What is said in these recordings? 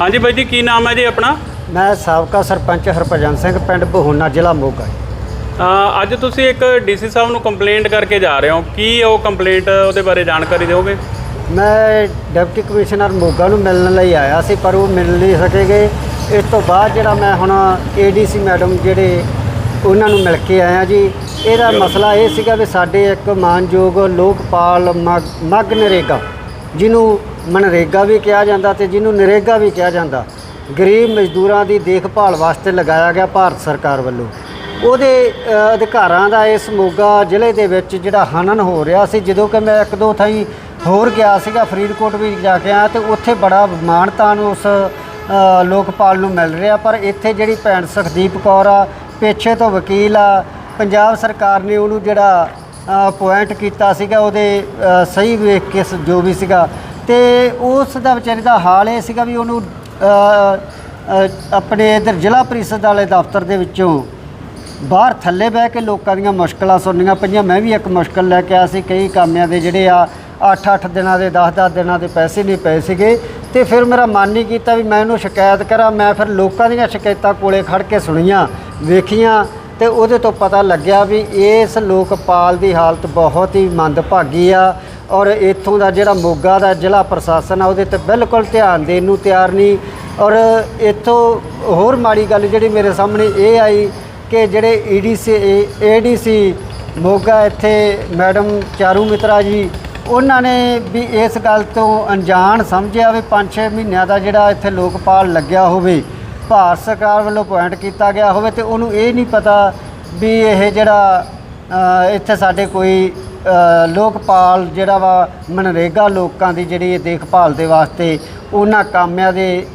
ਹਾਂਜੀ ਬਾਈ ਜੀ ਕੀ ਨਾਮ ਹੈ ਜੀ ਆਪਣਾ? ਮੈਂ ਸਾਬਕਾ ਸਰਪੰਚ ਹਰਭਜਨ ਸਿੰਘ ਪਿੰਡ ਬਹੋਨਾ ਜ਼ਿਲ੍ਹਾ ਮੋਗਾ। ਅ, ਅੱਜ ਤੁਸੀਂ ਇੱਕ ਡੀਸੀ ਸਾਹਿਬ ਨੂੰ ਕੰਪਲੇਂਟ ਕਰਕੇ ਜਾ ਰਹੇ ਹੋ। ਕੀ ਉਹ ਕੰਪਲੇਂਟ ਉਹਦੇ ਬਾਰੇ ਜਾਣਕਾਰੀ ਦਿਓਗੇ? ਮੈਂ ਡਿਪਟੀ ਕਮਿਸ਼ਨਰ ਮੋਗਾ ਨੂੰ ਮਿਲਣ ਲਈ ਆਇਆ ਸੀ ਪਰ ਉਹ ਮਿਲ ਨਹੀਂ ਸਕੇਗੇ। ਇਸ ਤੋਂ ਬਾਅਦ ਜਿਹੜਾ ਮੈਂ ਹੁਣ ਏਡੀਸੀ ਮੈਡਮ ਜਿਹੜੇ ਉਹਨਾਂ ਨੂੰ ਮਿਲ ਕੇ ਆਇਆ ਜੀ ਇਹਦਾ ਮਸਲਾ ਇਹ ਸੀਗਾ ਵੀ ਸਾਡੇ ਇੱਕ ਮਾਨਯੋਗ ਲੋਕਪਾਲ ਮਗ- ਮਗ ਨਰੇਗਾ ਜਿਹਨੂੰ ਮਨਰੇਗਾ ਵੀ ਕਿਹਾ ਜਾਂਦਾ ਤੇ ਜਿਹਨੂੰ ਨਰੇਗਾ ਵੀ ਕਿਹਾ ਜਾਂਦਾ, ਗਰੀਬ ਮਜ਼ਦੂਰਾਂ ਦੀ ਦੇਖਭਾਲ ਵਾਸਤੇ ਲਗਾਇਆ ਗਿਆ ਭਾਰਤ ਸਰਕਾਰ ਵੱਲੋਂ। ਉਹਦੇ ਅਧਿਕਾਰਾਂ ਦਾ ਇਸ ਮੋਗਾ ਜ਼ਿਲ੍ਹੇ ਦੇ ਵਿੱਚ ਜਿਹੜਾ ਹਨਨ ਹੋ ਰਿਹਾ ਸੀ, ਜਦੋਂ ਕਿ ਮੈਂ ਇੱਕ ਦੋ ਥਾਈਂ ਹੋਰ ਗਿਆ ਸੀਗਾ, ਫਰੀਦਕੋਟ ਵੀ ਜਾ ਕੇ ਆਇਆ ਤੇ ਉੱਥੇ ਬੜਾ ਮਾਣਤਾਨ ਉਸ ਲੋਕਪਾਲ ਨੂੰ ਮਿਲ ਰਿਹਾ, ਪਰ ਇੱਥੇ ਜਿਹੜੀ ਭੈਣ ਸੁਖਦੀਪ ਕੌਰ ਆ, ਪੇਛੇ ਤੋਂ ਵਕੀਲ ਆ, ਪੰਜਾਬ ਸਰਕਾਰ ਨੇ ਉਹਨੂੰ ਜਿਹੜਾ ਪੁਆਇੰਟ ਕੀਤਾ ਸੀਗਾ ਉਹਦੇ ਅ, ਸਹੀ ਵੇਖ ਕੇ ਸ- ਜੋ ਵੀ ਸੀਗਾ। ਤੇ ਉਸ ਦਾ ਵਿਚਾਰੇ ਦਾ ਹਾਲ ਇਹ ਸੀਗਾ ਵੀ ਉਹਨੂੰ ਅ, ਅ, ਆਪਣੇ ਇਧਰ ਜ਼ਿਲ੍ਹਾ ਪ੍ਰੀਸ਼ਦ ਵਾਲੇ ਦਫ਼ਤਰ ਦੇ ਵਿੱਚੋਂ ਬਾਹਰ ਥੱਲੇ ਬਹਿ ਕੇ ਲੋਕਾਂ ਦੀਆਂ ਮੁਸ਼ਕਲਾਂ ਸੁਣਨੀਆਂ ਪਈਆਂ। ਮੈਂ ਵੀ ਇੱਕ ਮੁਸ਼ਕਲ ਲੈ ਕੇ ਆਇਆ ਸੀ। ਕਈ ਕਾਮਿਆਂ ਦੇ ਜਿਹੜੇ ਆ 8-8 ਦਿਨਾਂ ਦੇ 10-10 ਦਿਨਾਂ ਦੇ ਪੈਸੇ ਨਹੀਂ ਪਏ ਸੀਗੇ। ਤੇ ਫਿਰ ਮੇਰਾ ਮਨ ਨਹੀਂ ਕੀਤਾ ਵੀ ਮੈਂ ਇਹਨੂੰ ਸ਼ਿਕਾਇਤ ਕਰਾਂ। ਮੈਂ ਫਿਰ ਲੋਕਾਂ ਦੀਆਂ ਸ਼ਿਕਾਇਤਾਂ ਕੋਲੇ ਖੜ ਕੇ ਸੁਣੀਆਂ ਵੇਖੀਆਂ। ਤੇ ਉਹਦੇ ਤੋਂ ਪਤਾ ਲੱਗਿਆ ਵੀ ਇਸ ਲੋਕਪਾਲ ਦੀ ਹਾਲਤ ਬਹੁਤ ਹੀ ਮੰਦਭਾਗੀ ਆ ਔਰ ਇੱਥੋਂ ਦਾ ਜਿਹੜਾ ਮੋਗਾ ਦਾ ਜ਼ਿਲ੍ਹਾ ਪ੍ਰਸ਼ਾਸਨ ਆ, ਉਹਦੇ ਤੇ ਬਿਲਕੁਲ ਧਿਆਨ ਦੇਣ ਨੂੰ ਤਿਆਰ ਨਹੀਂ। ਔਰ ਇੱਥੋਂ ਹੋਰ ਮਾੜੀ ਗੱਲ ਜਿਹੜੀ ਮੇਰੇ ਸਾਹਮਣੇ ਇਹ ਆਈ ਕਿ ਜਿਹੜੇ ਈਡੀਸੀ ਏਡੀਸੀ ਮੋਗਾ ਇੱਥੇ ਮੈਡਮ ਚਾਰੂ ਮਿਤਰਾ ਜੀ, ਉਹਨਾਂ ਨੇ ਵੀ ਇਸ ਗੱਲ ਤੋਂ ਅਣਜਾਣ ਸਮਝਿਆ ਵੀ 5-6 ਮਹੀਨਿਆਂ ਦਾ ਜਿਹੜਾ ਇੱਥੇ ਲੋਕਪਾਲ ਲੱਗਿਆ ਹੋਵੇ। ਭਾਰਤ ਸਰਕਾਰ ਵੱਲੋਂ ਪੁਆਇੰਟ ਕੀਤਾ ਗਿਆ ਹੋਵੇ ਤੇ ਉਹਨੂੰ ਇਹ ਨਹੀਂ ਪਤਾ ਵੀ ਇਹ ਜਿਹੜਾ ਇੱਥੇ ਸਾਡੇ ਕੋਈ ਲੋਕਪਾਲ ਜਿਹੜਾ ਵਾ, ਮਨਰੇਗਾ ਲੋਕਾਂ ਦੀ ਜਿਹੜੀ ਦੇਖਭਾਲ ਦੇ ਵਾਸਤੇ ਉਹਨਾਂ ਕਾਮਿਆਂ ਦੇ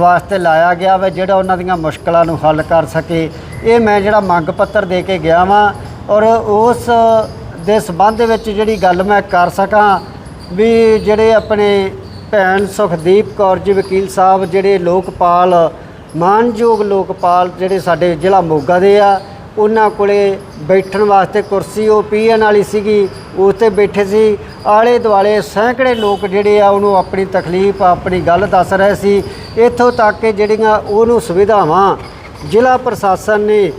ਵਾਸਤੇ ਲਾਇਆ ਗਿਆ ਵਾ, ਜਿਹੜਾ ਉਹਨਾਂ ਦੀਆਂ ਮੁਸ਼ਕਲਾਂ ਨੂੰ ਹੱਲ ਕਰ ਸਕੇ। ਇਹ ਮੈਂ ਜਿਹੜਾ ਮੰਗ ਪੱਤਰ ਦੇ ਕੇ ਗਿਆ ਵਾਂ ਔਰ ਉਸ ਦੇ ਸਬੰਧ ਦੇ ਵਿੱਚ ਜਿਹੜੀ ਗੱਲ ਮੈਂ ਕਰ ਸਕਾਂ ਵੀ ਜਿਹੜੇ ਆਪਣੇ ਭੈਣ ਸੁਖਦੀਪ ਕੌਰ ਜੀ ਵਕੀਲ ਸਾਹਿਬ, ਜਿਹੜੇ ਲੋਕਪਾਲ ਮਾਨਯੋਗ ਲੋਕਪਾਲ ਜਿਹੜੇ ਸਾਡੇ ਜ਼ਿਲ੍ਹਾ ਮੋਗਾ ਦੇ ਆ, ਉਹਨਾਂ ਕੋਲੇ ਬੈਠਣ ਵਾਸਤੇ ਕੁਰਸੀ, ਉਹ ਪੀਐਨ ਵਾਲੀ ਸੀਗੀ ਉਸ ਤੇ ਬੈਠੇ ਸੀ। ਆਲੇ ਦੁਆਲੇ ਸੈਂਕੜੇ ਲੋਕ ਜਿਹੜੇ ਆ, ਉਹਨੂੰ ਆਪਣੀ ਤਕਲੀਫ, ਆਪਣੀ ਗੱਲ ਦੱਸ ਰਹੇ ਸੀ। ਇੱਥੋਂ ਤੱਕ ਕਿ ਜਿਹੜੀਆਂ ਉਹਨੂੰ ਸੁਵਿਧਾਵਾਂ ਜ਼ਿਲ੍ਹਾ ਪ੍ਰਸ਼ਾਸਨ ਨੇ,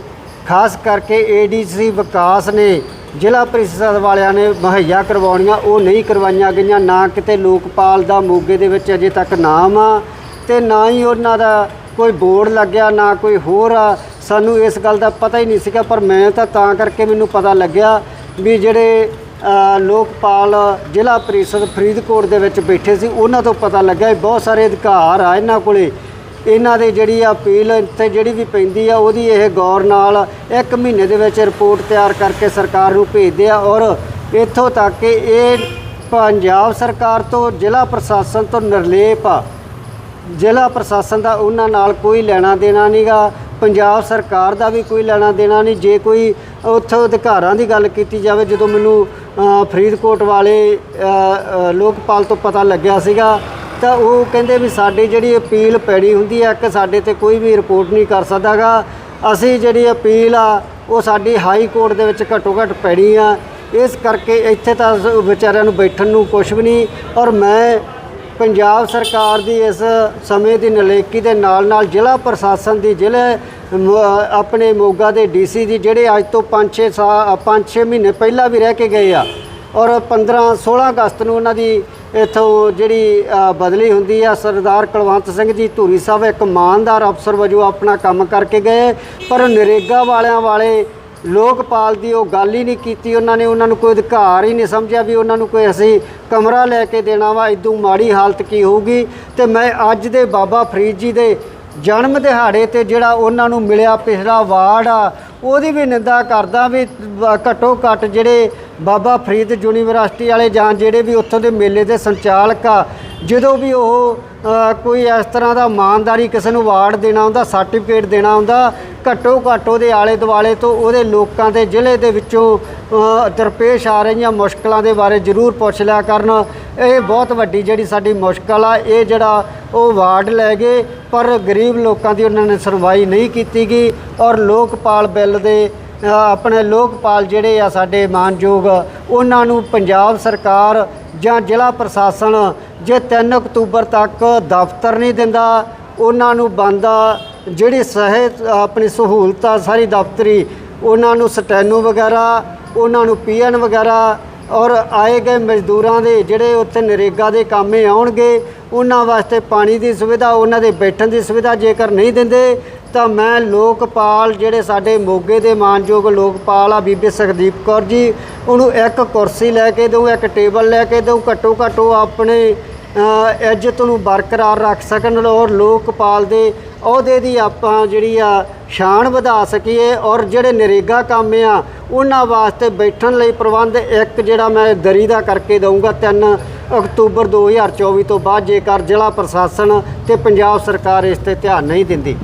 ਖਾਸ ਕਰਕੇ ਏਡੀਸੀ ਵਿਕਾਸ ਨੇ, ਜ਼ਿਲ੍ਹਾ ਪ੍ਰੀਸ਼ਦ ਵਾਲਿਆਂ ਨੇ ਮੁਹੱਈਆ ਕਰਵਾਉਣੀਆਂ, ਉਹ ਨਹੀਂ ਕਰਵਾਈਆਂ ਗਈਆਂ। ਨਾ ਕਿਤੇ ਲੋਕਪਾਲ ਦਾ ਮੋਗੇ ਦੇ ਵਿੱਚ ਅਜੇ ਤੱਕ ਨਾਮ ਆ, ਤੇ ਨਾ ਹੀ ਉਹਨਾਂ ਦਾ ਕੋਈ ਬੋਰਡ ਲੱਗਿਆ, ਨਾ ਕੋਈ ਹੋਰ ਆ, ਸਾਨੂੰ ਇਸ ਗੱਲ ਦਾ ਪਤਾ ਹੀ ਨਹੀਂ ਸੀਗਾ, ਪਰ ਮੈਂ ਤਾਂ ਤਾਂ ਕਰਕੇ ਮੈਨੂੰ ਪਤਾ ਲੱਗਿਆ ਵੀ ਜਿਹੜੇ ਲੋਕਪਾਲ ਜ਼ਿਲ੍ਹਾ ਪ੍ਰੀਸ਼ਦ ਫਰੀਦਕੋਟ ਦੇ ਵਿੱਚ ਬੈਠੇ ਸੀ, ਉਹਨਾਂ ਤੋਂ ਪਤਾ ਲੱਗਿਆ ਵੀ ਬਹੁਤ ਸਾਰੇ ਅਧਿਕਾਰ ਆ ਇਹਨਾਂ ਕੋਲੇ। ਇਹਨਾਂ ਦੇ ਜਿਹੜੀ ਅਪੀਲ ਇੱਥੇ ਜਿਹੜੀ ਵੀ ਪੈਂਦੀ ਆ, ਉਹਦੀ ਇਹ ਗੌਰ ਨਾਲ ਇੱਕ ਮਹੀਨੇ ਦੇ ਵਿੱਚ ਰਿਪੋਰਟ ਤਿਆਰ ਕਰਕੇ ਸਰਕਾਰ ਨੂੰ ਭੇਜਦੇ ਆ ਔਰ ਇੱਥੋਂ ਤੱਕ ਕਿ ਇਹ ਪੰਜਾਬ ਸਰਕਾਰ ਤੋਂ, ਜ਼ਿਲ੍ਹਾ ਪ੍ਰਸ਼ਾਸਨ ਤੋਂ ਨਿਰਲੇਪ ਆ। ਜ਼ਿਲ੍ਹਾ ਪ੍ਰਸ਼ਾਸਨ ਦਾ ਉਹਨਾਂ ਨਾਲ ਕੋਈ ਲੈਣਾ ਦੇਣਾ ਨਹੀਂਗਾ, ਪੰਜਾਬ ਸਰਕਾਰ ਦਾ ਵੀ ਕੋਈ ਲੈਣਾ ਦੇਣਾ ਨਹੀਂ, ਜੇ ਕੋਈ ਉੱਥੋਂ ਅਧਿਕਾਰਾਂ ਦੀ ਗੱਲ ਕੀਤੀ ਜਾਵੇ, ਜਦੋਂ ਮੈਨੂੰ ਫਰੀਦਕੋਟ ਵਾਲੇ ਲੋਕਪਾਲ ਤੋਂ ਪਤਾ ਲੱਗਿਆ ਸੀਗਾ, ਤਾਂ ਉਹ ਕਹਿੰਦੇ ਵੀ ਸਾਡੀ ਜਿਹੜੀ ਅਪੀਲ ਪੈਣੀ ਹੁੰਦੀ ਹੈ ਕਿ ਸਾਡੇ ਤੇ ਕੋਈ ਵੀ ਰਿਪੋਰਟ ਨਹੀਂ ਕਰ ਸਕਦਾਗਾ। ਅਸੀਂ ਜਿਹੜੀ ਅਪੀਲ ਆ, ਉਹ ਸਾਡੀ ਹਾਈ ਕੋਰਟ ਦੇ ਵਿੱਚ ਘੱਟੋ ਘੱਟ ਪੈਣੀ ਆ। ਇਸ ਕਰਕੇ ਇੱਥੇ ਤਾਂ ਵਿਚਾਰਿਆਂ ਨੂੰ ਬੈਠਣ ਨੂੰ ਕੁਝ ਵੀ ਨਹੀਂ, ਔਰ ਮੈਂ ਪੰਜਾਬ ਸਰਕਾਰ ਦੀ ਇਸ ਸਮੇਂ ਦੀ ਨਲੇਕੀ ਦੇ ਨਾਲ ਨਾਲ ਜ਼ਿਲ੍ਹਾ ਪ੍ਰਸ਼ਾਸਨ ਦੀ, ਜ਼ਿਲ੍ਹੇ ਮ- ਆਪਣੇ ਮੋਗਾ ਦੇ ਡੀਸੀ ਦੀ ਜਿਹੜੇ ਅੱਜ ਤੋਂ 5-6 ਸਾਲ 5-6 ਮਹੀਨੇ ਪਹਿਲਾਂ ਵੀ ਰਹਿ ਕੇ ਗਏ ਆ ਔਰ 15 16 ਅਗਸਤ ਨੂੰ ਉਹਨਾਂ ਦੀ ਇੱਥੋਂ ਜਿਹੜੀ ਬਦਲੀ ਹੁੰਦੀ ਆ, ਸਰਦਾਰ ਕੁਲਵੰਤ ਸਿੰਘ ਜੀ ਧੂਰੀ ਸਾਹਿਬ ਇੱਕ ਇਮਾਨਦਾਰ ਅਫਸਰ ਵਜੋਂ ਆਪਣਾ ਕੰਮ ਕਰਕੇ ਗਏ, ਪਰ ਨਰੇਗਾ ਵਾਲਿਆਂ ਵਾਲੇ ਲੋਕਪਾਲ ਦੀ ਉਹ ਗੱਲ ਹੀ ਨਹੀਂ ਕੀਤੀ, ਉਹਨਾਂ ਨੇ ਉਹਨਾਂ ਨੂੰ ਕੋਈ ਅਧਿਕਾਰ ਹੀ ਨਹੀਂ ਸਮਝਿਆ ਵੀ ਉਹਨਾਂ ਨੂੰ ਕੋਈ ਅਸੀਂ ਕਮਰਾ ਲੈ ਕੇ ਦੇਣਾ ਵਾ ਇਦੋਂ ਮਾੜੀ ਹਾਲਤ ਕੀ ਹੋਊਗੀ। ਤੇ ਮੈਂ ਅੱਜ ਦੇ ਬਾਬਾ ਫਰੀਦ ਜੀ ਦੇ ਜਨਮ ਦਿਹਾੜੇ ਤੇ ਜਿਹੜਾ ਉਹਨਾਂ ਨੂੰ ਮਿਲਿਆ ਪਿਛਲਾ ਵਾਰਡ ਆ, ਉਹਦੀ ਵੀ ਨਿੰਦਾ ਕਰਦਾ ਵੀ ਵ- ਘੱਟੋ ਘੱਟ ਜਿਹੜੇ ਬਾਬਾ ਫਰੀਦ ਯੂਨੀਵਰਸਿਟੀ ਵਾਲੇ ਜਾਂ ਜਿਹੜੇ ਵੀ ਉੱਥੋਂ ਦੇ ਮੇਲੇ ਦੇ ਸੰਚਾਲਕ ਆ, ਜਦੋਂ ਵੀ ਉਹ ਕੋਈ ਇਸ ਤਰ੍ਹਾਂ ਦਾ ਇਮਾਨਦਾਰੀ ਕਿਸੇ ਨੂੰ ਵਾਰਡ ਦੇਣਾ ਹੁੰਦਾ, ਸਰਟੀਫਿਕੇਟ ਦੇਣਾ ਹੁੰਦਾ ਘੱਟੋ ਘੱਟ ਉਹਦੇ ਆਲੇ ਦੁਆਲੇ ਤੋਂ ਉਹਦੇ ਲੋਕਾਂ ਦੇ ਜ਼ਿਲ੍ਹੇ ਦੇ ਵਿੱਚੋਂ ਦਰਪੇਸ਼ ਆ ਰਹੀਆਂ ਮੁਸ਼ਕਲਾਂ ਦੇ ਬਾਰੇ ਜ਼ਰੂਰ ਪੁੱਛ ਲਿਆ ਕਰਨ। ਇਹ ਬਹੁਤ ਵੱਡੀ ਜਿਹੜੀ ਸਾਡੀ ਮੁਸ਼ਕਲ ਆ, ਇਹ ਜਿਹੜਾ ਉਹ ਵਾਰਡ ਲੈ ਗਏ, ਪਰ ਗਰੀਬ ਲੋਕਾਂ ਦੀ ਉਹਨਾਂ ਨੇ ਸੁਣਵਾਈ ਨਹੀਂ ਕੀਤੀ ਗਈ ਔਰ ਲੋਕਪਾਲ ਬਿੱਲ ਦੇ ਆਪਣੇ ਲੋਕਪਾਲ ਜਿਹੜੇ ਆ ਸਾਡੇ ਮਾਨਯੋਗ, ਉਹਨਾਂ ਨੂੰ ਪੰਜਾਬ ਸਰਕਾਰ ਜਾਂ ਜ਼ਿਲ੍ਹਾ ਪ੍ਰਸ਼ਾਸਨ ਜੇ 3 ਅਕਤੂਬਰ ਤੱਕ ਦਫ਼ਤਰ ਨਹੀਂ ਦਿੰਦਾ, ਉਹਨਾਂ ਨੂੰ ਬੰਦਾ ਜਿਹੜੀ ਸਹਿਤ, ਆਪਣੀ ਸਹੂਲਤਾਂ, ਸਾਰੀ ਦਫ਼ਤਰੀ, ਉਹਨਾਂ ਨੂੰ ਸਟੈਨੋ ਵਗੈਰਾ, ਉਹਨਾਂ ਨੂੰ ਪੀਐਨ ਵਗੈਰਾ ਔਰ ਆਏ ਗਏ ਮਜ਼ਦੂਰਾਂ ਦੇ ਜਿਹੜੇ ਉੱਥੇ ਨਰੇਗਾ ਦੇ ਕੰਮੇ ਆਉਣਗੇ, ਉਹਨਾਂ ਵਾਸਤੇ ਪਾਣੀ ਦੀ ਸੁਵਿਧਾ, ਉਹਨਾਂ ਦੇ ਬੈਠਣ ਦੀ ਸੁਵਿਧਾ ਜੇਕਰ ਨਹੀਂ ਦਿੰਦੇ, ਤਾਂ ਮੈਂ ਲੋਕਪਾਲ ਜਿਹੜੇ ਸਾਡੇ ਮੋਗੇ ਦੇ ਮਾਨਯੋਗ ਲੋਕਪਾਲ ਆ ਬੀਬੀ ਸੁਖਦੀਪ ਕੌਰ ਜੀ, ਉਹਨੂੰ ਇੱਕ ਕੁਰਸੀ ਲੈ ਕੇ ਦਊ, ਇੱਕ ਟੇਬਲ ਲੈ ਕੇ ਦਊ ਘੱਟੋ ਘੱਟ ਉਹ ਆਪਣੇ ਇੱਜ਼ਤ ਨੂੰ ਬਰਕਰਾਰ ਰੱਖ ਸਕਣ ਔਰ ਲੋਕਪਾਲ ਦੇ ਅਹੁਦੇ ਦੀ ਆਪਾਂ ਜਿਹੜੀ ਆ ਸ਼ਾਨ ਵਧਾ ਸਕੀਏ ਔਰ ਜਿਹੜੇ ਨਰੇਗਾ ਕੰਮ ਆ, ਉਹਨਾਂ ਵਾਸਤੇ ਬੈਠਣ ਲਈ ਪ੍ਰਬੰਧ ਇੱਕ ਜਿਹੜਾ ਮੈਂ ਦਰੀ ਦਾ ਕਰਕੇ ਦਊਂਗਾ 3 ਅਕਤੂਬਰ 2024 ਤੋਂ ਬਾਅਦ ਜੇਕਰ ਜ਼ਿਲ੍ਹਾ ਪ੍ਰਸ਼ਾਸਨ ਤੇ ਪੰਜਾਬ ਸਰਕਾਰ ਇਸ ਤੇ ਧਿਆਨ ਨਹੀਂ ਦਿੰਦੀ।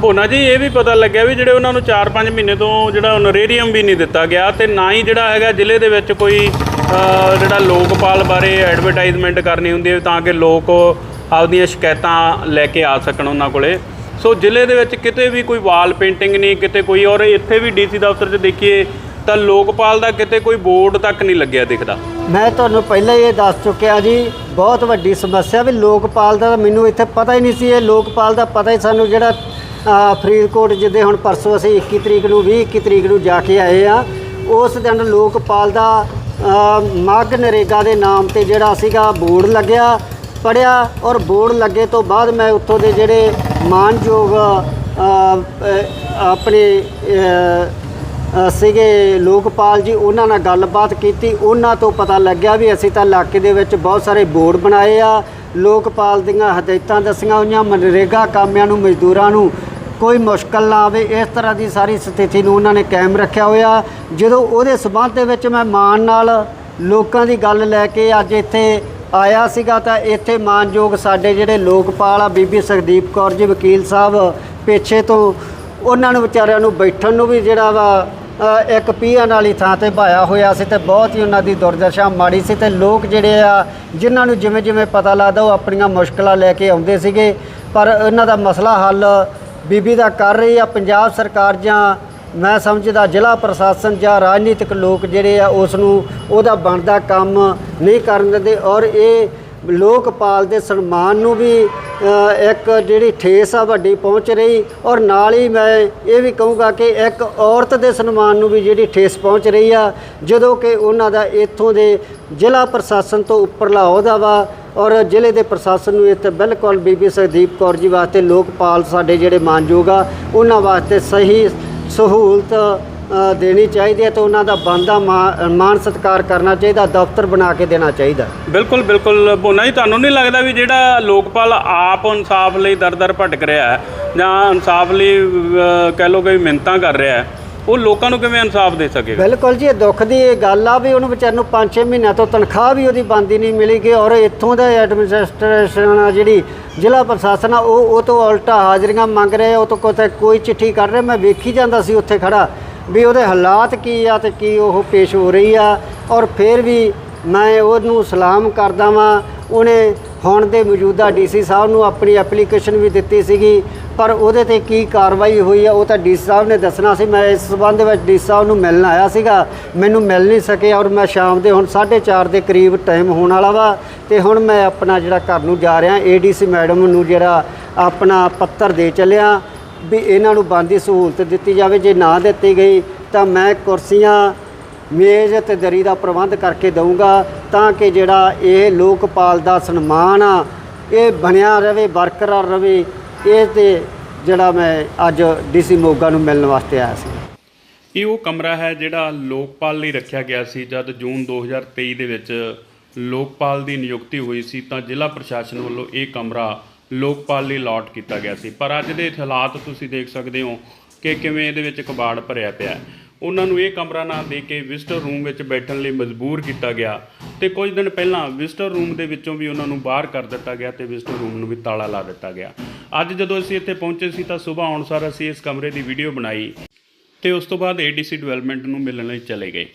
ਭੋਨਾ ਜੀ, ਇਹ ਵੀ ਪਤਾ ਲੱਗਿਆ ਵੀ ਜਿਹੜੇ ਉਹਨਾਂ ਨੂੰ 4-5 ਮਹੀਨੇ ਤੋਂ ਜਿਹੜਾ ਨਰੇਰੀਅਮ ਵੀ ਨਹੀਂ ਦਿੱਤਾ ਗਿਆ ਤੇ ਨਾ ਹੀ ਜਿਹੜਾ ਹੈਗਾ ਜ਼ਿਲ੍ਹੇ ਦੇ ਵਿੱਚ ਕੋਈ ਜਿਹੜਾ ਲੋਕਪਾਲ ਬਾਰੇ ਐਡਵਰਟਾਈਜ਼ਮੈਂਟ ਕਰਨੀ ਹੁੰਦੀ ਹੈ ਤਾਂ ਕਿ ਲੋਕ ਆਪਦੀਆਂ ਸ਼ਿਕਾਇਤਾਂ ਲੈ ਕੇ ਆ ਸਕਣ ਉਹਨਾਂ ਕੋਲੇ। ਸੋ ਜ਼ਿਲ੍ਹੇ ਦੇ ਵਿੱਚ ਕਿਤੇ ਵੀ ਕੋਈ ਵਾਲ ਪੇਂਟਿੰਗ ਨਹੀਂ, ਕਿਤੇ ਕੋਈ ਔਰ ਇੱਥੇ ਵੀ ਡੀਸੀ ਦਫ਼ਤਰ 'ਚ ਦੇਖੀਏ ਤਾਂ ਲੋਕਪਾਲ ਦਾ ਕਿਤੇ ਕੋਈ ਬੋਰਡ ਤੱਕ ਨਹੀਂ ਲੱਗਿਆ ਦਿਖਦਾ। ਮੈਂ ਤੁਹਾਨੂੰ ਪਹਿਲਾਂ ਹੀ ਇਹ ਦੱਸ ਚੁੱਕਿਆ ਜੀ, ਬਹੁਤ ਵੱਡੀ ਸਮੱਸਿਆ ਵੀ ਲੋਕਪਾਲ ਦਾ ਮੈਨੂੰ ਇੱਥੇ ਪਤਾ ਹੀ ਨਹੀਂ ਸੀ, ਇਹ ਲੋਕਪਾਲ ਦਾ ਪਤਾ ਹੀ ਸਾਨੂੰ ਜਿਹੜਾ ਫਰੀਦਕੋਟ ਜਿੱਦੇ ਹੁਣ ਪਰਸੋਂ ਅਸੀਂ 21 ਤਰੀਕ ਨੂੰ 20 21 ਤਰੀਕ ਨੂੰ ਜਾ ਕੇ ਆਏ ਆ ਉਸ ਦਿਨ ਲੋਕਪਾਲ ਦਾ ਅ, ਨਰੇਗਾ ਦੇ ਨਾਮ ਤੇ ਜਿਹੜਾ ਸੀਗਾ ਬੋਰਡ ਲੱਗਿਆ ਪੜਿਆ ਔਰ ਬੋਰਡ ਲੱਗੇ ਤੋਂ ਬਾਅਦ ਮੈਂ ਉੱਥੋਂ ਦੇ ਜਿਹੜੇ ਮਾਨਯੋਗ ਆਪਣੇ ਸੀਗੇ ਲੋਕਪਾਲ ਜੀ ਉਹਨਾਂ ਨਾਲ ਗੱਲਬਾਤ ਕੀਤੀ ਉਹਨਾਂ ਤੋਂ ਪਤਾ ਲੱਗਿਆ ਵੀ ਅਸੀਂ ਤਾਂ ਇਲਾਕੇ ਦੇ ਵਿੱਚ ਬਹੁਤ ਸਾਰੇ ਬੋਰਡ ਬਣਾਏ ਆ ਲੋਕਪਾਲ ਦੀਆਂ ਹਦਾਇਤਾਂ ਦੱਸੀਆਂ ਹੋਈਆਂ ਮਨਰੇਗਾ ਕਾਮਿਆਂ ਨੂੰ ਮਜ਼ਦੂਰਾਂ ਨੂੰ ਕੋਈ ਮੁਸ਼ਕਲ ਨਾ ਆਵੇ, ਇਸ ਤਰ੍ਹਾਂ ਦੀ ਸਾਰੀ ਸਥਿਤੀ ਨੂੰ ਉਹਨਾਂ ਨੇ ਕਾਇਮ ਰੱਖਿਆ ਹੋਇਆ। ਜਦੋਂ ਉਹਦੇ ਸਬੰਧ ਦੇ ਵਿੱਚ ਮੈਂ ਮਾਣ ਨਾਲ ਲੋਕਾਂ ਦੀ ਗੱਲ ਲੈ ਕੇ ਅੱਜ ਇੱਥੇ ਆਇਆ ਸੀਗਾ, ਤਾਂ ਇੱਥੇ ਮਾਨਯੋਗ ਸਾਡੇ ਜਿਹੜੇ ਲੋਕਪਾਲ ਆ, ਬੀਬੀ ਸੁਖਦੀਪ ਕੌਰ ਜੀ, ਵਕੀਲ ਸਾਹਿਬ ਪਿੱਛੇ ਤੋਂ, ਉਹਨਾਂ ਨੂੰ ਵਿਚਾਰਿਆਂ ਨੂੰ ਬੈਠਣ ਨੂੰ ਵੀ ਜਿਹੜਾ ਵਾ ਇੱਕ ਪੀਅਨ ਵਾਲੀ ਥਾਂ ਤੇ ਭਾਇਆ ਹੋਇਆ ਸੀ, ਤੇ ਬਹੁਤ ਹੀ ਉਹਨਾਂ ਦੀ ਦੁਰਦਸ਼ਾ ਮਾੜੀ ਸੀ, ਤੇ ਲੋਕ ਜਿਹੜੇ ਆ, ਜਿਨ੍ਹਾਂ ਨੂੰ ਜਿਵੇਂ ਜਿਵੇਂ ਪਤਾ ਲੱਗਦਾ, ਉਹ ਆਪਣੀਆਂ ਮੁਸ਼ਕਲਾਂ ਲੈ ਕੇ ਆਉਂਦੇ ਸੀਗੇ। ਪਰ ਉਹਨਾਂ ਦਾ ਮਸਲਾ ਹੱਲ ਬੀਬੀ ਦਾ ਕਰ ਰਹੀ ਆ ਪੰਜਾਬ ਸਰਕਾਰ ਜਾਂ ਮੈਂ ਸਮਝਦਾ ਜ਼ਿਲ੍ਹਾ ਪ੍ਰਸ਼ਾਸਨ ਜਾਂ ਰਾਜਨੀਤਿਕ ਲੋਕ ਜਿਹੜੇ ਆ ਉਸ ਨੂੰ ਉਹਦਾ ਬਣਦਾ ਕੰਮ ਨਹੀਂ ਕਰਨ ਦਿੰਦੇ ਔਰ ਇਹ ਲੋਕਪਾਲ ਦੇ ਸਨਮਾਨ ਨੂੰ ਵੀ ਇੱਕ ਜਿਹੜੀ ਠੇਸ ਆ ਵੱਡੀ ਪਹੁੰਚ ਰਹੀ ਔਰ ਨਾਲ ਹੀ ਮੈਂ ਇਹ ਵੀ ਕਹੂੰਗਾ ਕਿ ਇੱਕ ਔਰਤ ਦੇ ਸਨਮਾਨ ਨੂੰ ਵੀ ਜਿਹੜੀ ਠੇਸ ਪਹੁੰਚ ਰਹੀ ਆ, ਜਦੋਂ ਕਿ ਉਹਨਾਂ ਦਾ ਇੱਥੋਂ ਦੇ ਜ਼ਿਲ੍ਹਾ ਪ੍ਰਸ਼ਾਸਨ ਤੋਂ ਉੱਪਰਲਾ ਅਹੁਦਾ ਵਾ ਔਰ ਜ਼ਿਲ੍ਹੇ ਦੇ ਪ੍ਰਸ਼ਾਸਨ ਨੂੰ ਇੱਥੇ ਬਿਲਕੁਲ ਬੀਬੀ ਸੁਖਦੀਪ ਕੌਰ ਜੀ ਵਾਸਤੇ ਲੋਕਪਾਲ ਸਾਡੇ ਜਿਹੜੇ ਮਾਨਯੋਗ ਆ, ਉਹਨਾਂ ਵਾਸਤੇ ਸਹੀ ਸਹੂਲਤ ਦੇਣੀ ਚਾਹੀਦੀ ਹੈ ਤੇ ਉਹਨਾਂ ਦਾ ਬੰਦਾ ਮਾਨ ਸਤਿਕਾਰ ਕਰਨਾ ਚਾਹੀਦਾ, ਦਫ਼ਤਰ ਬਣਾ ਕੇ ਦੇਣਾ ਚਾਹੀਦਾ। ਬਿਲਕੁਲ ਬਿਲਕੁਲ। ਬੋਨਾ ਜੀ ਤੁਹਾਨੂੰ ਨਹੀਂ ਲੱਗਦਾ ਵੀ ਜਿਹੜਾ ਲੋਕਪਾਲ ਆਪ ਇਨਸਾਫ ਲਈ ਦਰ-ਦਰ ਭਟਕ ਰਿਹਾ ਹੈ ਜਾਂ ਇਨਸਾਫ ਲਈ ਕਹਿ ਲਓ ਕੋਈ ਮਿੰਨਤਾਂ ਕਰ ਰਿਹਾ ਹੈ? ਉਹ ਲੋਕਾਂ ਨੂੰ ਕਿਵੇਂ ਇਨਸਾਫ ਦੇ ਸਕੇਗਾ? ਬਿਲਕੁਲ ਜੀ, ਇਹ ਦੁੱਖ ਦੀ ਇਹ ਗੱਲ ਆ ਵੀ ਉਹਨੂੰ ਵਿਚਾਰ ਨੂੰ 5-6 ਮਹੀਨਿਆਂ ਤੋਂ ਤਨਖਾਹ ਵੀ ਉਹਦੀ ਬੰਦੀ ਨਹੀਂ ਮਿਲੀਗੀ ਔਰ ਇੱਥੋਂ ਦਾ ਐਡਮਿਨਿਸਟ੍ਰੇਸ਼ਨ ਆ ਜਿਹੜੀ ਜ਼ਿਲ੍ਹਾ ਪ੍ਰਸ਼ਾਸਨ ਆ, ਉਹ ਉਹ ਤੋਂ ਉਲਟਾ ਹਾਜ਼ਰੀਆਂ ਮੰਗ ਰਹੇ ਉਹ ਤੋਂ ਕੋਤੇ ਕੋਈ ਚਿੱਠੀ ਕਰ ਰਿਹਾ। ਮੈਂ ਵੇਖੀ ਜਾਂਦਾ ਸੀ ਉੱਥੇ ਖੜਾ ਵੀ ਉਹਦੇ ਹਾਲਾਤ ਕੀ ਆ ਤੇ ਕੀ ਉਹ ਪੇਸ਼ ਹੋ ਰਹੀ ਆ ਔਰ ਫਿਰ ਵੀ ਮੈਂ ਉਹਨੂੰ ਸਲਾਮ ਕਰਦਾ ਵਾਂ। ਉਹਨੇ ਹੁਣ ਦੇ ਮੌਜੂਦਾ ਡੀਸੀ ਸਾਹਿਬ ਨੂੰ ਆਪਣੀ ਐਪਲੀਕੇਸ਼ਨ ਵੀ ਦਿੱਤੀ ਸੀਗੀ। ਪਰ ਉਹਦੇ ਤੇ ਕੀ ਕਾਰਵਾਈ ਹੋਈ ਆ, ਉਹ ਤਾਂ ਡੀਸੀ ਸਾਹਿਬ ਨੇ ਦੱਸਣਾ ਸੀ। ਮੈਂ ਇਸ ਸਬੰਧ ਵਿੱਚ ਡੀਸੀ ਸਾਹਿਬ ਨੂੰ ਮਿਲਣ ਆਇਆ ਸੀਗਾ। ਮੈਨੂੰ ਮਿਲ ਨਹੀਂ ਸਕੇ ਔਰ ਮੈਂ ਸ਼ਾਮ ਦੇ ਹੁਣ 4:30 ਦੇ ਕਰੀਬ ਟਾਈਮ ਹੋਣ ਵਾਲਾ ਵਾ ਤੇ ਹੁਣ ਮੈਂ ਆਪਣਾ ਜਿਹੜਾ ਘਰ ਨੂੰ ਜਾ ਰਿਹਾ ਏਡੀਸੀ ਮੈਡਮ ਨੂੰ ਜਿਹੜਾ ਆਪਣਾ ਪੱਤਰ ਦੇ ਚੱਲਿਆ ਵੀ ਇਹਨਾਂ ਨੂੰ ਬੰਦੀ ਸਹੂਲਤ ਦਿੱਤੀ ਜਾਵੇ। ਜੇ ਨਾ ਦਿੱਤੀ ਗਈ ਤਾਂ ਮੈਂ ਕੁਰਸੀਆਂ, ਮੇਜ਼ ਤੇ ਦਰੀ ਦਾ ਪ੍ਰਬੰਧ ਕਰਕੇ ਦਊਂਗਾ ਤਾਂ ਕਿ ਜਿਹੜਾ ਇਹ ਲੋਕਪਾਲ ਦਾ ਸਨਮਾਨ ਆ, ਇਹ ਬਣਿਆ ਰਵੇ, ਬਰਕਰਾਰ ਰਵੇ। ਇਹ ਤੇ ਜਿਹੜਾ ਮੈਂ ਅੱਜ ਡੀਸੀ ਮੋਗਾ ਨੂੰ ਮਿਲਣ ਵਾਸਤੇ ਆਇਆ ਸੀ। ਇਹ ਉਹ ਕਮਰਾ ਹੈ ਜਿਹੜਾ ਲੋਕਪਾਲ ਲਈ ਰੱਖਿਆ ਗਿਆ ਸੀ। ਜਦ ਜੂਨ 2023 ਦੇ ਵਿੱਚ ਲੋਕਪਾਲ ਦੀ ਨਿਯੁਕਤੀ ਹੋਈ ਸੀ ਤਾਂ ਜ਼ਿਲ੍ਹਾ ਪ੍ਰਸ਼ਾਸਨ ਵੱਲੋਂ ਇਹ ਕਮਰਾ ਲੋਕਪਾਲ ਲਈ ਅਲਾਟ ਕੀਤਾ ਗਿਆ ਸੀ। ਪਰ ਅੱਜ ਦੇ ਹਾਲਾਤ ਤੁਸੀਂ ਦੇਖ ਸਕਦੇ ਹੋ ਕਿ ਕਿਵੇਂ ਇਹਦੇ ਵਿੱਚ ਕਬਾੜ ਭਰਿਆ ਪਿਆ ਹੈ। ਉਹਨਾਂ ਨੂੰ ਇਹ ਕਮਰਾ ਨਾ ਦੇ ਕੇ ਵਿਜ਼ਟਰ ਰੂਮ ਵਿੱਚ ਬੈਠਣ ਲਈ ਮਜਬੂਰ ਕੀਤਾ ਗਿਆ ਤੇ ਕੁਝ ਦਿਨ ਪਹਿਲਾਂ ਵਿਜ਼ਟਰ ਰੂਮ ਦੇ ਵਿੱਚੋਂ ਵੀ ਉਹਨਾਂ ਨੂੰ ਬਾਹਰ ਕਰ ਦਿੱਤਾ ਗਿਆ ਤੇ ਵਿਜ਼ਟਰ ਰੂਮ ਨੂੰ ਵੀ ਤਾਲਾ ਲਾ ਦਿੱਤਾ ਗਿਆ। ਅੱਜ ਜਦੋਂ ਅਸੀਂ ਇੱਥੇ ਪਹੁੰਚੇ ਸੀ ਤਾਂ ਸਵੇਰ ਆਉਣ ਸਾਰ ਅਸੀਂ ਇਸ ਕਮਰੇ ਦੀ ਵੀਡੀਓ ਬਣਾਈ ਤੇ ਉਸ ਤੋਂ ਬਾਅਦ ਏਡੀਸੀ ਡਿਵੈਲਪਮੈਂਟ ਨੂੰ ਮਿਲਣ ਲਈ ਚਲੇ ਗਏ।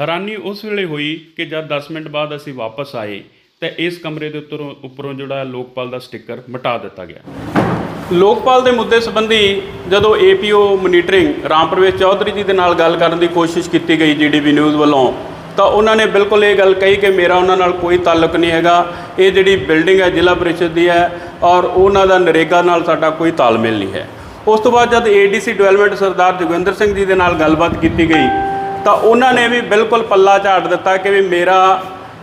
ਹੈਰਾਨੀ ਉਸ ਵੇਲੇ ਹੋਈ ਕਿ ਜਦ 10 ਮਿੰਟ ਬਾਅਦ ਅਸੀਂ ਵਾਪਸ ਆਏ, ਤਾਂ ਇਸ ਕਮਰੇ ਦੇ ਉੱਤਰੋਂ ਉੱਪਰੋਂ ਜਿਹੜਾ ਲੋਕਪਾਲ ਦਾ ਸਟicker ਮਿਟਾ ਦਿੱਤਾ ਗਿਆ। ਲੋਕਪਾਲ ਦੇ ਮੁੱਦੇ ਸੰਬੰਧੀ ਜਦੋਂ ਏਪੀਓ ਮੋਨੀਟਰਿੰਗ ਰਾਮਪ੍ਰਵੇਸ਼ ਚੌਧਰੀ ਜੀ ਦੇ ਨਾਲ ਗੱਲ ਕਰਨ ਦੀ ਕੋਸ਼ਿਸ਼ ਕੀਤੀ ਗਈ ਜੀਡੀਬੀ ਨਿਊਜ਼ ਵੱਲੋਂ ਤਾਂ ਉਹਨਾਂ ਨੇ ਬਿਲਕੁਲ ਇਹ ਗੱਲ ਕਹੀ ਕਿ ਮੇਰਾ ਉਹਨਾਂ ਨਾਲ ਕੋਈ ਤਾਲੁਕ ਨਹੀਂ ਹੈਗਾ। ਇਹ ਜਿਹੜੀ ਬਿਲਡਿੰਗ ਹੈ, ਜ਼ਿਲ੍ਹਾ ਪਰਿਸ਼ਦ ਦੀ ਹੈ ਔਰ ਉਹਨਾਂ ਦਾ ਨਰੇਗਾ ਨਾਲ ਸਾਡਾ ਕੋਈ ਤਾਲਮੇਲ ਨਹੀਂ ਹੈ। ਉਸ ਤੋਂ ਬਾਅਦ ਜਦ ਏਡੀਸੀ ਡਿਵੈਲਪਮੈਂਟ ਸਰਦਾਰ ਜੋਗਿੰਦਰ ਸਿੰਘ ਜੀ ਦੇ ਨਾਲ ਗੱਲਬਾਤ ਕੀਤੀ ਗਈ, ਤਾਂ ਉਹਨਾਂ ਨੇ ਵੀ ਬਿਲਕੁਲ ਪੱਲਾ ਝਾੜ ਦਿੱਤਾ ਕਿ ਵੀ ਮੇਰਾ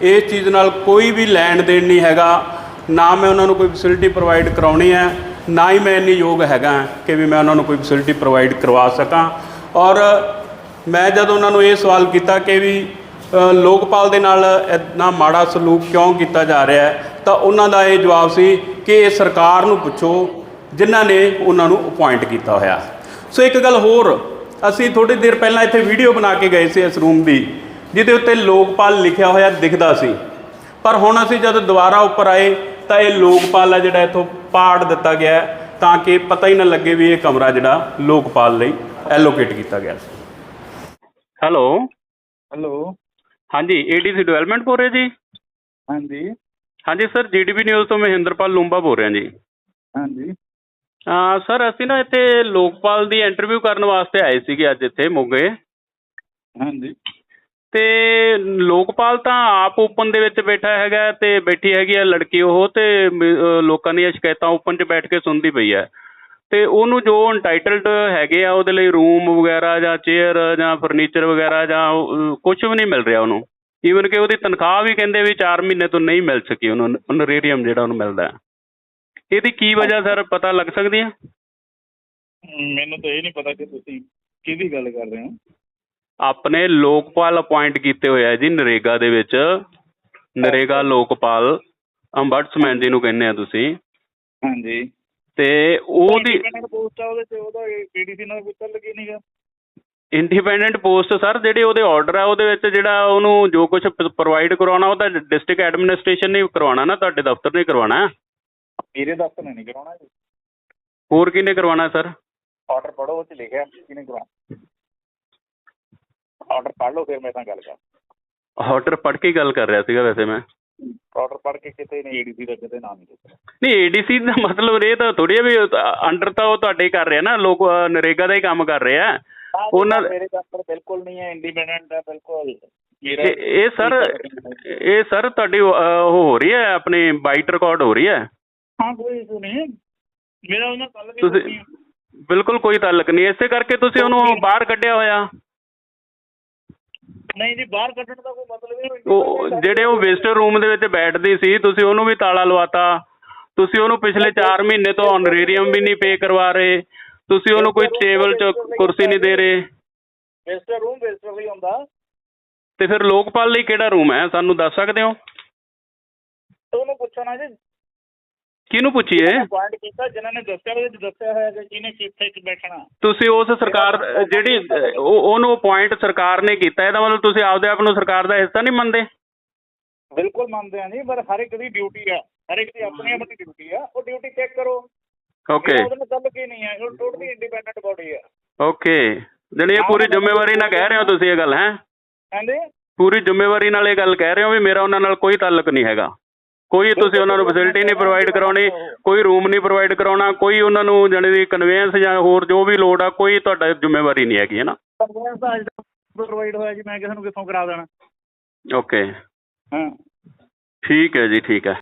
ਇਸ ਚੀਜ਼ ਨਾਲ ਕੋਈ ਵੀ ਲੈਣ ਦੇਣ ਨਹੀਂ ਹੈਗਾ। ਨਾ ਮੈਂ ਉਹਨਾਂ ਨੂੰ ਕੋਈ ਫੈਸਿਲਿਟੀ ਪ੍ਰੋਵਾਈਡ ਕਰਾਉਣੀ ਹੈ, ਨਾ ਹੀ ਮੈਂ ਇੰਨੀ ਯੋਗ ਹੈਗਾ ਕਿ ਵੀ ਮੈਂ ਉਹਨਾਂ ਨੂੰ ਕੋਈ ਫੈਸਿਲਿਟੀ ਪ੍ਰੋਵਾਈਡ ਕਰਵਾ ਸਕਾਂ। ਔਰ ਮੈਂ ਜਦ ਉਹਨਾਂ ਨੂੰ ਇਹ ਸਵਾਲ ਕੀਤਾ ਕਿ ਵੀ ਲੋਕਪਾਲ ਦੇ ਨਾਲ ਇੰਨਾ ਮਾੜਾ ਸਲੂਕ ਕਿਉਂ ਕੀਤਾ ਜਾ ਰਿਹਾ ਹੈ? ਤਾਂ ਉਹਨਾਂ ਦਾ ਇਹ ਜਵਾਬ ਸੀ ਕਿ ਇਹ ਸਰਕਾਰ ਨੂੰ ਪੁੱਛੋ ਜਿਨ੍ਹਾਂ ਨੇ ਉਹਨਾਂ ਨੂੰ ਅਪਾਇੰਟ ਕੀਤਾ ਹੋਇਆ। ਸੋ ਇੱਕ ਗੱਲ ਹੋਰ ਅਸੀਂ ਥੋੜੀ ਦੇਰ ਪਹਿਲਾਂ ਇੱਥੇ ਵੀਡੀਓ ਬਣਾ ਕੇ ਗਏ ਸੀ ਇਸ ਰੂਮ ਦੀ ਜਿਹਦੇ ਉੱਤੇ ਲੋਕਪਾਲ ਲਿਖਿਆ ਹੋਇਆ ਦਿਖਦਾ ਸੀ। ਪਰ ਹੁਣ ਅਸੀਂ ਜਦ ਦੁਬਾਰਾ ਉੱਪਰ ਆਏ ਤਾਂ ਇਹ ਲੋਕਪਾਲ ਆ ਜਿਹੜਾ ਇੱਥੋਂ ਪਾੜ ਦਿੱਤਾ ਗਿਆ ਤਾਂ ਕਿ ਪਤਾ ਹੀ ਨਾ ਲੱਗੇ ਵੀ ਇਹ ਕਮਰਾ ਜਿਹੜਾ ਲੋਕਪਾਲ ਲਈ ਐਲੋਕੇਟ ਕੀਤਾ ਗਿਆ ਸੀ। ਹੈਲੋ ਹੈਲੋ ਹਾਂਜੀ ਏਡੀਸੀ ਡਿਵੈਲਪਮੈਂਟ ਬੋਲ ਰਹੇ ਜੀ? ਹਾਂਜੀ। ਹਾਂਜੀ ਸਰ ਜੀਡੀਪੀ ਨਿਊਜ਼ ਤੋਂ ਮਹਿੰਦਰਪਾਲ ਲੂੰਬਾ ਬੋਲ ਰਿਹਾ ਜੀ। ਹਾਂਜੀ। ਅਹ ਸਰ ਅਸੀਂ ਨਾ ਇੱਥੇ ਲੋਕਪਾਲ ਦੀ ਇੰਟਰਵਿਊ ਕਰਨ ਵਾਸਤੇ ਆਏ ਸੀਗੇ ਅੱਜ ਇੱਥੇ ਮੋਗੇ। ਹਾਂਜੀ। ਤੇ ਲੋਕਪਾਲ ਤਾਂ ਆਪ ਓਪਨ ਦੇ ਵਿੱਚ ਬੈਠਾ ਹੈਗਾ ਤੇ ਬੈਠੀ ਹੈਗੀ ਆ ਲੜਕੀ ਉਹ ਤੇ ਮ- ਅਹ ਲੋਕਾਂ ਦੀਆਂ ਸ਼ਿਕਾਇਤਾਂ ਓਪਨ 'ਚ ਬੈਠ ਕੇ ਸੁਣਦੀ ਪਈ ਹੈ ਤੇ ਉਹਨੂੰ ਜੋ ਅਨਟਾਈਟਲਡ ਹੈਗੇ ਆ ਉਹਦੇ ਲਈ ਰੂਮ ਵਗੈਰਾ ਜਾਂ ਚੇਅਰ ਜਾਂ ਫਰਨੀਚਰ ਵਗੈਰਾ ਜਾਂ ਕੁਝ ਵੀ ਨਹੀਂ ਮਿਲ ਰਿਹਾ ਉਹਨੂੰ। ਈਵਨ ਕਿ ਉਹਦੀ ਤਨਖਾਹ ਵੀ ਕਹਿੰਦੇ ਵੀ 4 ਮਹੀਨੇ ਤੋਂ ਨਹੀਂ ਮਿਲ ਸਕੀ ਉਹਨੂੰ ਨਰੇਰੀਅਮ ਜਿਹੜਾ ਉਹਨੂੰ ਮਿਲਦਾ। ਇਹਦੀ ਕੀ ਵਜ੍ਹਾ ਸਰ ਪਤਾ ਲੱਗ ਸਕਦੀ ਹੈ? ਮੈਨੂੰ ਤਾਂ ਇਹ ਨਹੀਂ ਪਤਾ ਕਿ ਤੁਸੀਂ ਕਿਹਦੀ ਗੱਲ ਕਰ ਰਹੇ ਹੋ। ਆਪਣੇ ਲੋਕਪਾਲ ਅਪਾਇੰਟ ਕੀਤੇ ਹੋਏ ਆ ਜੀ ਨਰੇਗਾ ਦੇ ਵਿੱਚ। ਨਰੇਗਾ ਲੋਕਪਾਲ ਅੰਬਡਸਮੈਨ ਜੀ ਨੂੰ ਕਹਿੰਦੇ ਆ ਤੁਸੀਂ। ਹਾਂਜੀ। ਤੇ ਉਹਦੀ ਇੰਡੀਪੈਂਡੈਂਟ ਪੋਸਟ ਆ ਉਹਦੇ ਤੇ ਉਹਦਾ ਪੀਡੀਸੀ ਨਾਲ ਕੋਈ ਚੱਲ ਕੀ ਨਹੀਂਗਾ ਇੰਡੀਪੈਂਡੈਂਟ ਪੋਸਟ ਸਰ ਜਿਹੜੇ ਉਹਦੇ ਆਰਡਰ ਆ ਉਹਦੇ ਵਿੱਚ ਜਿਹੜਾ ਉਹਨੂੰ ਜੋ ਕੁਝ ਪ੍ਰੋਵਾਈਡ ਕਰਵਾਉਣਾ ਉਹ ਤਾਂ ਡਿਸਟ੍ਰਿਕਟ ਐਡਮਿਨਿਸਟ੍ਰੇਸ਼ਨ ਨੇ ਕਰਵਾਉਣਾ ਨਾ ਤੁਹਾਡੇ ਦਫ਼ਤਰ ਨੇ ਕਰਵਾਉਣਾ ਮੇਰੇ ਦਫ਼ਤਰ ਨੇ ਨਹੀਂ ਕਰਾਉਣਾ ਜੀ। ਹੋਰ ਕਿਹਨੇ ਕਰਵਾਉਣਾ ਸਰ? ਆਰਡਰ ਪੜੋ ਉਹ ਚ ਲਿਖਿਆ ਕਿਹਨੇ ਕਰਾਉਣਾ। ਆਰਡਰ ਪੜ ਲਓ ਫਿਰ ਮੈਂ ਤਾਂ ਗੱਲ ਕਰ ਆਰਡਰ ਪੜ੍ਹ ਕੇ ਗੱਲ ਕਰ ਰਿਹਾ ਸੀਗਾ ਵੈਸੇ ਮੈਂ। ਆਰਡਰ ਪੜ ਕੇ ਕਿਤੇ ਨਹੀਂ ਏਡੀਸੀ ਦਾ ਕਿਤੇ ਨਾਮ ਨਹੀਂ ਦਿੱਤਾ ਨਹੀਂ ਏਡੀਸੀ ਦਾ ਮਤਲਬ ਇਹ ਤਾਂ ਥੋੜੀ ਵੀ ਅੰਡਰ ਤਾਂ ਉਹ ਤੁਹਾਡੇ ਕਰ ਰਿਹਾ ਨਾ ਲੋਕ ਨਰੇਗਾ ਦਾ ਹੀ ਕੰਮ ਕਰ ਰਹੇ। ਉਹਨਾਂ ਮੇਰੇ ਦਫ਼ਤਰ ਬਿਲਕੁਲ ਨਹੀਂ ਹੈ ਇੰਡੀਪੈਂਡੈਂਟ ਹੈ ਬਿਲਕੁਲ। ਇਹ ਸਰ ਇਹ ਸਰ ਤੁਹਾਡੀ ਹੋ ਰਹੀ ਹੈ ਆਪਣੀ ਬਾਈਟ ਰਿਕਾਰਡ ਹੋ ਰਹੀ ਹੈ? ਹਾਂ ਕੋਈ ਇਸ਼ੂ ਨਹੀਂ ਮੇਰਾ ਉਹਨਾਂ ਤੁਸੀਂ ਨਹੀਂ ਬਿਲਕੁਲ ਕੋਈ ਤਾਲੁਕ ਨਹੀਂ ਇਸੇ ਕਰਕੇ ਤੁਸੀਂ ਉਹਨੂੰ ਬਾਹਰ ਕੱਢਿਆ ਹੋਇਆ। ਨਹੀਂ ਜੀ ਬਾਹਰ ਕੱਢਣ ਦਾ ਕੋਈ ਮਤਲਬ ਹੀ ਨਹੀਂ ਉਹ ਜਿਹੜੇ ਉਹ ਵਿਜ਼ਟਰ ਰੂਮ ਦੇ ਵਿੱਚ ਬੈਠਦੀ ਸੀ ਤੁਸੀਂ ਉਹਨੂੰ ਵੀ ਤਾਲਾ ਲਵਾਤਾ। ਤੁਸੀਂ ਉਹਨੂੰ ਪਿਛਲੇ 4 ਮਹੀਨੇ ਤੋਂ ਆਨਰੇਰੀਅਮ ਵੀ ਨਹੀਂ ਪੇ ਕਰਵਾ ਰਹੇ। ਤੁਸੀਂ ਉਹਨੂੰ ਕੋਈ ਟੇਬਲ 'ਚ ਕੁਰਸੀ ਨਹੀਂ ਦੇ ਰਹੇ। ਵਿਜ਼ਟਰ ਰੂਮ ਵਿਜ਼ਟਰ ਲਈ ਹੁੰਦਾ। ਤੇ ਫਿਰ ਲੋਕਪਾਲ ਲਈ ਕਿਹੜਾ ਰੂਮ ਹੈ? ਸਾਨੂੰ ਦੱਸ ਸਕਦੇ ਹੋ? ਉਹਨੂੰ ਪੁੱਛੋ ਨਾ ਜੀ। ਕਿਹਨੂੰ ਪੁੱਛੀਏ? ਪੁਆਇੰਟ ਕੀਤਾ ਜਿਨ੍ਹਾਂ ਨੇ ਦੱਸਿਆ ਉਹਦੇ ਵਿੱਚ ਦੱਸਿਆ ਹੋਇਆ ਕਿ ਕਿਹਨੇ ਕਿੱਥੇ ਕਿ ਬੈਠਣਾ। ਤੁਸੀਂ ਉਸ ਸਰਕਾਰ ਜਿਹੜੀ ਉਹਨੂੰ ਅਪਾਇੰਟ ਸਰਕਾਰ ਨੇ ਕੀਤਾ ਇਹਦਾ ਮਤਲਬ ਤੁਸੀਂ ਆਪਦੇ ਆਪ ਨੂੰ ਸਰਕਾਰ ਦਾ ਹਿੱਸਾ ਨਹੀਂ ਮੰਨਦੇ? ਬਿਲਕੁਲ ਮੰਨਦੇ ਆ ਜੀ ਪਰ ਹਰ ਇੱਕ ਦੀ ਡਿਊਟੀ ਆ। ਹਰ ਇੱਕ ਦੀ ਆਪਣੀ ਆਪਣੀ ਡਿਊਟੀ ਆ। ਉਹ ਡਿਊਟੀ ਚੈੱਕ ਕਰੋ। ਓਕੇ ਨਾਲ ਗੱਲ ਕੀ ਨਹੀਂ ਹੈ ਉਹ ਟੋਟਲੀ ਇੰਡੀਪੈਂਡੈਂਟ ਬੋਡੀ ਆ। ਓਕੇ ਜਾਣੀ ਇਹ ਪੂਰੀ ਜ਼ਿੰਮੇਵਾਰੀ ਨਾਲ ਕਹਿ ਰਹੇ ਹੋ ਤੁਸੀਂ ਇਹ ਗੱਲ ਹੈ? ਕਹਿੰਦੇ ਪੂਰੀ ਜ਼ਿੰਮੇਵਾਰੀ ਨਾਲ ਇਹ ਗੱਲ ਕਹਿ ਰਹੇ ਹੋ ਵੀ ਮੇਰਾ ਉਹਨਾਂ ਨਾਲ ਕੋਈ ਤਾਲੁਕ ਨਹੀਂ ਹੈਗਾ। ਕੋਈ ਤੁਸੀਂ ਉਹਨਾਂ ਨੂੰ ਫੈਸਿਲਿਟੀ ਨਹੀਂ ਪ੍ਰੋਵਾਈਡ ਕਰਾਉਣੀ ਕੋਈ ਰੂਮ ਨਹੀਂ ਪ੍ਰੋਵਾਈਡ ਕਰਾਉਣਾ ਕੋਈ ਉਹਨਾਂ ਨੂੰ ਜਾਣੀ ਦੀ ਕਨਵੇਂਸ ਜਾਂ ਹੋਰ ਜੋ ਵੀ ਲੋੜ ਆ ਕੋਈ ਤੁਹਾਡਾ ਜ਼ਿੰਮੇਵਾਰੀ ਨਹੀਂ ਹੈਗੀ ਹੈ ਨਾ? ਪ੍ਰੋਵਾਈਡ ਹੋਇਆ ਜੀ ਮੈਂ ਕਿਸੇ ਨੂੰ ਕਿੱਥੋਂ ਕਰਾ ਦੇਣਾ। ਓਕੇ ਹਾਂ। ਠੀਕ ਹੈ ਜੀ ਠੀਕ ਹੈ।